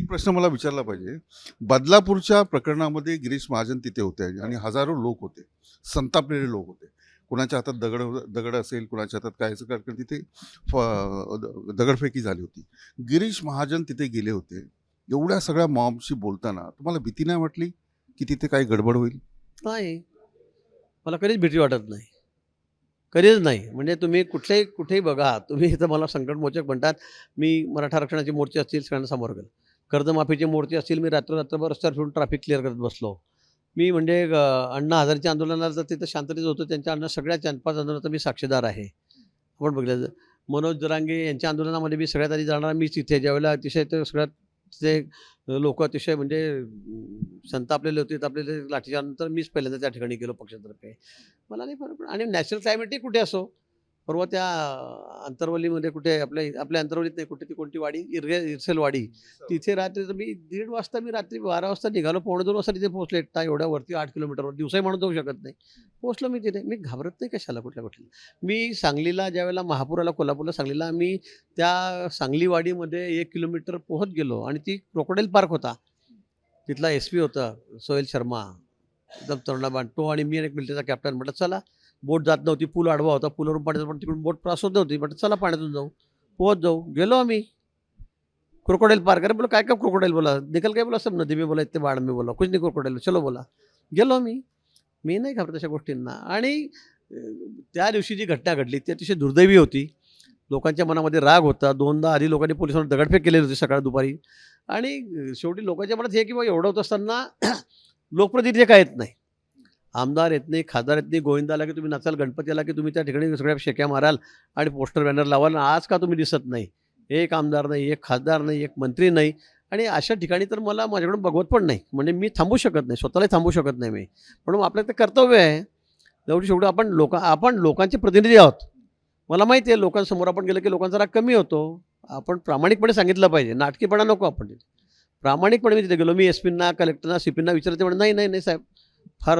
एक प्रश्न मला विचारला पाहिजे. बदलापूरच्या प्रकरणामध्ये गिरीश महाजन तिथे होते आणि हजारो लोक होते. संतापलेले लोक होते. कुणाच्या हातात दगड दगड असेल कुणाच्या हातात काय असेल कारण तिथे फ- द- दगडफेकी झाली होती. गिरीश महाजन तिथे गेले होते. एवढ्या सगळ्या मॉबशी बोलताना तुम्हाला भीती नाही वाटली की तिथे काही गडबड होईल? नाही. मला कधीच भीती वाटत नाही. कधीच नाही. म्हणजे तुम्ही कुठल्याही कुठेही बघा तुम्ही इथं मला संकटमोचक म्हणतात. मी मराठा आरक्षणाचे मोर्चे असतील सगळ्यांना समोर गेलो कर्जमाफीचे मोर्चे असतील मी रात्र रात्रभर रस्त्यावर फिरून ट्रॅफिक क्लिअर करत बसलो. मी म्हणजे अण्णा हजारच्या आंदोलनाला तर तिथं शांततेत होतो त्यांच्या अण्णा सगळ्या चार पाच आंदोलनाचा मी साक्षीदार आहे. आपण बघितलं मनोज जरांगे यांच्या आंदोलनामध्ये मी सगळ्यात आधी जाणार मीच तिथे ज्यावेळेला अतिशय ते सगळ्यात ते लोक अतिशय म्हणजे संतापलेले होते तापलेले लाठीच्यानंतर मीच पहिल्यांदा त्या ठिकाणी गेलो पक्षातर्फे. मला नाही फरक आणि नॅशनल क्लायमेटही कुठे असो परवा त्या अंतरवलीमध्ये कुठे आपल्या आपल्या अंतरवलीत नाही कुठे ती कोणती वाडी इरगे इरसेलवाडी तिथे रात्री तर मी दीड वाजता मी रात्री बारा वाजता निघालो पावणे दोन वाजता तिथे पोहोचले एकटा एवढ्या वरती आठ किलोमीटरवर. दिवसाही म्हणून जाऊ शकत नाही. पोहोचलो मी तिथे. मी घाबरत नाही कशाला कुठल्या गोष्टीला. मी सांगलीला ज्यावेळेला महापूर आला कोल्हापूरला सांगलीला मी त्या सांगलीवाडीमध्ये एक किलोमीटर पोहोच गेलो आणि ती क्रोकोडाईल पार्क होता. तिथला एस पी होता सोहेल शर्मा एकदम तरुणाबाण तो आणि मी एक मिलिटरीचा कॅप्टन म्हटलं चला बोट जात नव्हती पूल आडवा होता पुलावरून पाण्याचं पण तिकडून बोट क्रॉस होत नव्हती म्हटलं चला पाण्यातून जाऊ. पोहत जाऊ. गेलो आम्ही. क्रोकोडाईल पार्क अरे बोला काय काय क्रोकोडाईल बोला? निकल काय बोला? सब नदी मी बोला इतने बाळ मी बोला. कुछ नाही क्रोकोडाईल. चलो बोला. गेलो मी मी नाही घाबरत अशा गोष्टींना. आणि त्या दिवशी जी घटना घडली ती अतिशय दुर्दैवी होती. लोकांच्या मनामध्ये राग होता. दोनदा आधी लोकांनी पोलिसांवर दगडफेक केलेली होती सकाळ दुपारी. आणि शेवटी लोकांच्या मनात हे की बाबा एवढं होत असताना लोकप्रतिनिधी काय येत नाही. आमदार येत नाही खासदार येत नाही गोविंदा आला की तुम्ही नचाल गणपती आला की तुम्ही त्या ठिकाणी सगळ्या शेक्या माराल आणि पोस्टर बॅनर लावाल आणि आज का तुम्ही दिसत नाही? एक आमदार नाही एक खासदार नाही एक मंत्री नाही. आणि अशा ठिकाणी तर मला माझ्याकडून बघवत पण नाही. म्हणजे मी थांबू शकत नाही स्वतःलाही थांबू शकत नाही मी. म्हणून आपलं ते कर्तव्य आहे. जेवढी शेवटी आपण लोक आपण लोकांचे प्रतिनिधी आहोत. मला माहिती आहे लोकांसमोर आपण गेलं की लोकांचा राग कमी होतो. आपण प्रामाणिकपणे सांगितलं पाहिजे. नाटकीपणा नको आपण प्रामाणिकपणे मी तिथे गेलो. मी एस पींना कलेक्टरना सी पींना विचारते म्हणजे नाही नाही नाही साहेब फार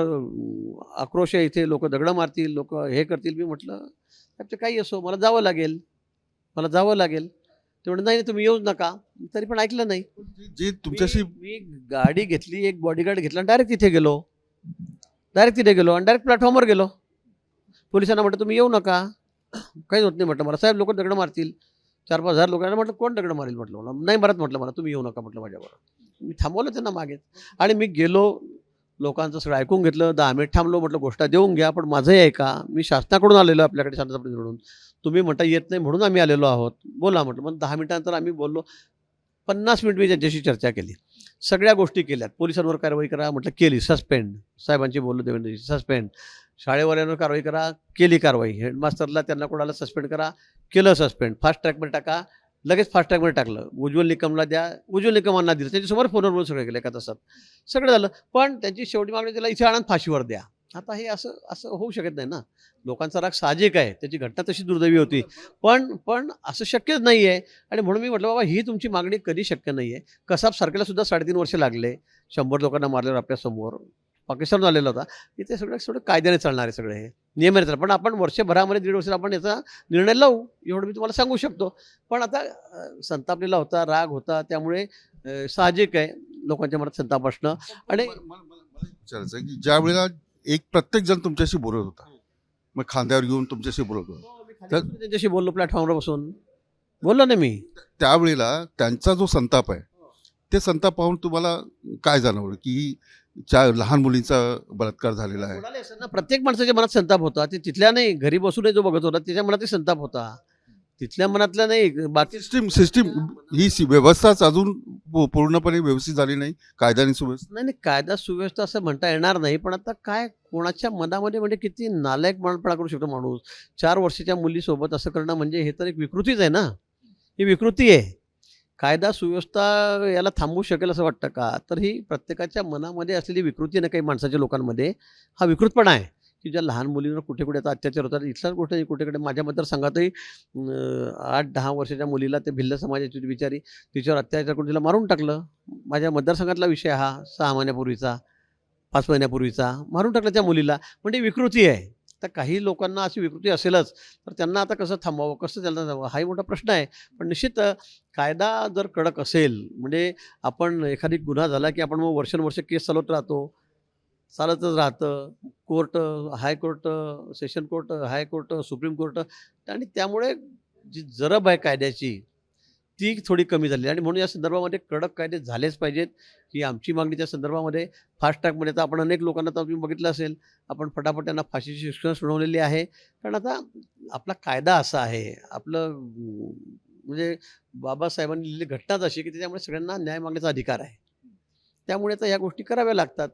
आक्रोश आहे इथे लोक दगडं मारतील लोक हे करतील. मी म्हटलं साहेब ते काही असो मला जावं लागेल. मला जावं लागेल. ते म्हणत नाही नाही, तुम्ही येऊच नका. तरी पण ऐकलं नाही. जे तुमच्याशी मी गाडी घेतली एक बॉडीगार्ड घेतला डायरेक्ट तिथे गेलो. डायरेक्ट तिथे गेलो आणि डायरेक्ट प्लॅटफॉर्मवर गेलो. पोलिसांना म्हटलं तुम्ही येऊ नका. काहीच होत नाही म्हटलं. मला साहेब लोक दगडं मारतील. चार पाच हजार लोकांना म्हटलं कोण दगडं मारेल? म्हटलं मला. नाही मारत म्हटलं मला. तुम्ही येऊ नका म्हटलं माझ्यावर. मी थांबवलं त्यांना मागे. आणि मी गेलो लोकांचं सगळं ऐकून घेतलं. दहा मिनिट थांबलो म्हटलं गोष्ट देऊन घ्या पण माझंही ऐका. मी शासनाकडून आलेलो आपल्याकडे शांतता म्हणून तुम्ही म्हणता येत नाही म्हणून आम्ही आलेलो आहोत. बोला म्हटलं. मग दहा मिनिटानंतर आम्ही बोललो पन्नास मिनिट मी त्यांच्याशी चर्चा केली. सगळ्या गोष्टी केल्यात. पोलिसांवर कारवाई करा म्हटलं केली. सस्पेंड. साहेबांची बोललो देवेंद्रजी सस्पेंड. शाळेवाल्यांवर कारवाई करा केली कारवाई. हेडमास्टरला त्यांना कोणाला सस्पेंड करा केलं सस्पेंड. फास्ट ट्रॅकमध्ये टाका. लगेच फास्ट ट्रॅकमध्ये टाकलं. उज्ज्वल निकमला द्या. उज्ज्वल निकमांना दिलं. त्यांच्यासमोर फोनवर बोलून सगळं केलं एका तासात. सगळं झालं. पण त्यांची शेवटी मागणी त्याला इथे आणून फाशीवर द्या. आता हे असं असं होऊ शकत नाही ना. लोकांचा राग साहजिक आहे. त्याची घटना तशी दुर्दैवी होती. पण पण असं शक्यच नाही आहे आणि म्हणून मी म्हटलं बाबा ही तुमची मागणी कधी शक्य नाही आहे कसाब सारखेला सुद्धा साडेतीन वर्ष लागले. शंभर लोकांना मारल्यावर आपल्यासमोर पाकिस्तान आलेला होता इथे सगळं सगळं कायद्याने चालणार आहे सगळे हे. नियमाने चालणार पण आपण वर्षभरामध्ये दीड वर्षात आपण याचा निर्णय लावू एवढं मी तुम्हाला सांगू शकतो. पण आता संतापलेला होता राग होता त्यामुळे साहजिक आहे लोकांच्या मनात संताप असणं. आणि विचारायचं आहे की ज्या वेळेला एक प्रत्येक जण तुमच्याशी बोलत होता मग खांद्यावर घेऊन तुमच्याशी बोलत होता तर त्यांच्याशी बोललो प्लॅटफॉर्मवर बसून. बोललो ना मी. त्यावेळेला त्यांचा जो संताप आहे ते संताप पाहून तुम्हाला काय जाणवलं की च्या लहान मुलींचा बलात्कार झालेला आहे. प्रत्येक माणसाच्या मनात संताप होता. ते तिथल्या नाही घरी बसून जो बघत होता त्याच्या मनातही संताप होता. तिथल्या मनातला नाही बाकी सिस्टीम सिस्टीम ही व्यवस्थाच अजून पूर्णपणे व्यवस्थित झाली नाही. कायद्याने सुव्यवस्था. नाही नाही कायदा सुव्यवस्था असं म्हणता येणार नाही पण आता काय कोणाच्या मनामध्ये म्हणजे किती नालायक मनपणा करू शकतो माणूस? चार वर्षाच्या मुलीसोबत असं करणं म्हणजे हे तर एक विकृतीच आहे ना? ही विकृती आहे. कायदा सुव्यवस्था याला थांबवू शकेल असं वाटतं का? तर ही प्रत्येकाच्या मनामध्ये असलेली विकृती ना काही माणसाच्या लोकांमध्ये हा विकृतपणा आहे की ज्या लहान मुलींवर कुठे कुठे आता अत्याचार होतात. इथलाच गोष्ट नाही कुठे कुठे माझ्या मतदारसंघातही आठ दहा वर्षाच्या मुलीला ते भिल्ल समाजाची विचारी बिचारी तिच्यावर अत्याचार करून तिला मारून टाकलं. माझ्या मतदारसंघातला विषय हा सहा महिन्यापूर्वीचा पाच महिन्यापूर्वीचा मारून टाकलं त्या मुलीला. म्हणजे विकृती आहे. तर काही लोकांना अशी विकृती असेलच. तर त्यांना आता कसं थांबवावं कसं त्यांना थांबवावं हाही मोठा प्रश्न आहे. पण निश्चित कायदा जर कडक असेल म्हणजे आपण एखादी गुन्हा झाला की आपण मग वर्षानुवर्ष केस चालवत राहतो. चालतच राहतं. Court high court session court high court supreme court. आणि त्यामुळे जी जरब आहे कायद्याची ती थोडी कमी झाली. आणि म्हणून या संदर्भामध्ये कडक कायदे झालेच पाहिजेत. ही आमची मागणी त्या संदर्भामध्ये फास्ट ट्रॅकमध्ये तर आपण अनेक लोकांना तर तुम्ही बघितलं असेल आपण फटाफट त्यांना फाशीची शिक्षण सुनावलेली आहे. कारण आता आपला कायदा असा आहे आपलं म्हणजे बाबासाहेबांनी लिहिलेली घटनाच अशी की त्याच्यामुळे सगळ्यांना न्याय मागण्याचा अधिकार आहे. त्यामुळे तर ह्या गोष्टी कराव्या लागतात.